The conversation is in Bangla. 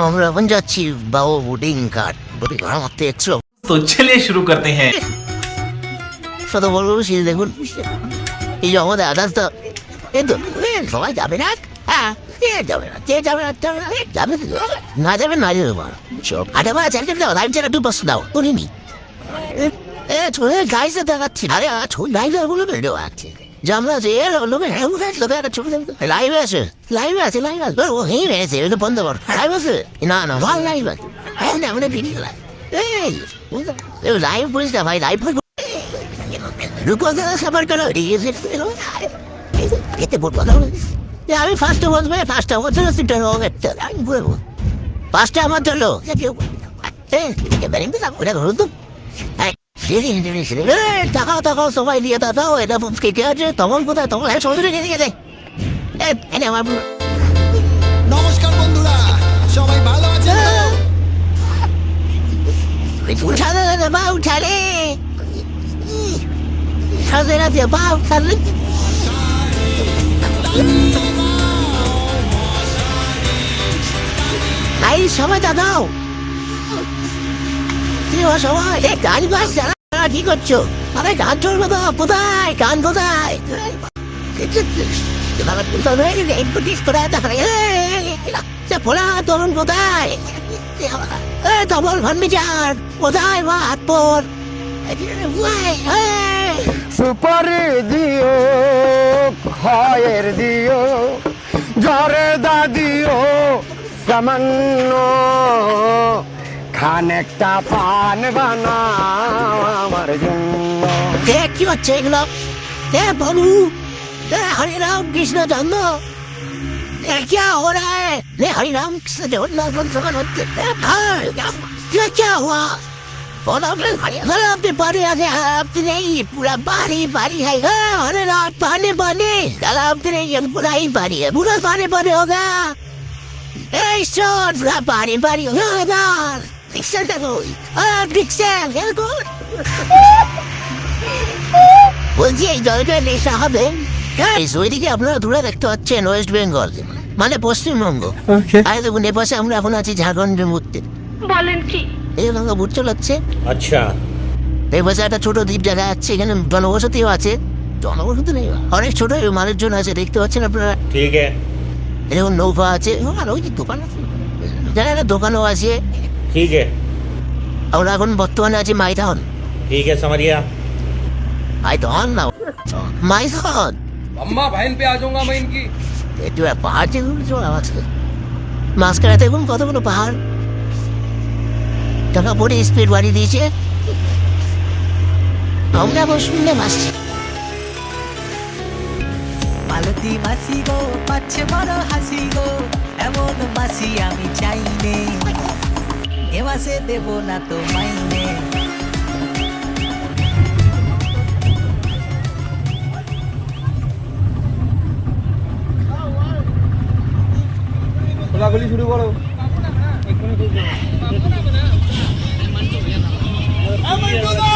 আমরা এখন যাচ্ছি বাবু বোর্ডিং কার্ড বোর্ডিং কার্ড মারতে একশো तो चलिए शुरू करते हैं শত বড় বড় সিঁড়ি দেখুন এই যে আমাদের আদার্স তো এই তো এ, সবাই যাবে না হ্যাঁ এ যাবে না যে যাবে না যাবে না এ, যাবে তো। না যাবে না যাবে মা সব আরে বা চারটে দাও লাইভ চালা দুই পাঁচশো দাও শুনিনি এ ছোট গাইছে দেখাচ্ছি আরে ছোট লাইভ গুলো ভিডিও আছে যে আমরা যে এ লোকে লোকে একটা ছবি লাইভ আছে লাইভ আছে লাইভ আছে। ও হেই আছে এটা বন্ধ কর। লাইভ আছে? না না ভালো লাইভ আছে। হ্যাঁ না আমাদের ভিডিও লাইভ এই লাইভ বলিস না ভাই লাইভ রূপা সাবার করো এতে বলব আমি ফার্স্টে বলব ফার্স্টে আমার জন্য সিটটা হবে। আমি বলব পাঁচটা আমার জন্য। এবারে ওটা ধরুন তো। টাকাও টাকাও সবাই দিয়ে দাও এটা কেটে আছে তখন কোথায় তখন হ্যাঁ সমুদ্রে গেছে গেছে আমার নমস্কার বন্ধুরা সবাই ভালো আছেন তো? উঠালে বা উঠালে সাজে রাতে বা উঠালে আই সবাই দাদাও কি ও সবাই এ গান গাছ যারা কি করছ? আরে গান চলবে তো, কোথায়? গান কোথায়? পোলা তরুণ কোথায়? তবল ভান্ডিচার, কোথায় বা হাত পর সুপারি দিও খয়ের দিও ঝরে দাদিও সামান্য খানেকটা পান বানাও আমার জন্য দেখ কি হচ্ছে এগুলো এ বাবু এ হরিরাম কৃষ্ণ জন্ম এ क्या हो रहा है ले हरिराम कृष्ण जगन्नाथ भगवान होते क्या क्या हुआ और आपने हरियाणा आपने पानी आ गया आपने नहीं पूरा पानी पानी है हाँ, अरे रात पानी पानी कल आपने नहीं ये पूरा ही पानी है पूरा पानी पानी होगा ए शॉट पूरा पानी पानी होगा পিকচারটা কই আর পিকচার বের কর। বলছি এই জয়টা নেশা হবে। হ্যাঁ, ওইদিকে আপনারা দূরে দেখতে পাচ্ছেন ওয়েস্ট বেঙ্গল মানে পশ্চিমবঙ্গ। আর দেখুন এপাশে আমরা এখন আছি ঝাড়খণ্ডের মধ্যে বলেন কি? এই ভাঙা ভূত চলাচ্ছে। আচ্ছা। এই পাশে একটা ছোট দ্বীপ জায়গা আছে এখানে জনবসতিও আছে। জনবসতি নেই অনেক ছোট মানুষজন আছে দেখতে পাচ্ছেন আপনারা? ঠিক আছে। এরকম নৌকা আছে। হ্যাঁ, আর ওই দোকান আছে। জায়গাটা দোকানও আছে ঠিক আছে এখন বর্তমানে আছি মাইথন ঠিক আছে সামারিয়া মাইথন না মাইথন আম্মা ভাইন পে আজঙ্গা মাইন কি একটু পাহাড় যেগুলো জোড়া আছে মাঝখানে কত কতগুলো পাহাড় টাকা পরে স্পিড বাড়ি দিয়েছে আমরা বস শুনে মাসি পালতি মাসি গো পাচ্ছে বড় হাসি গো এমন মাসি আমি মাসে দেব না তো মাইনে খোলাখুলি শুরু করো। আবারই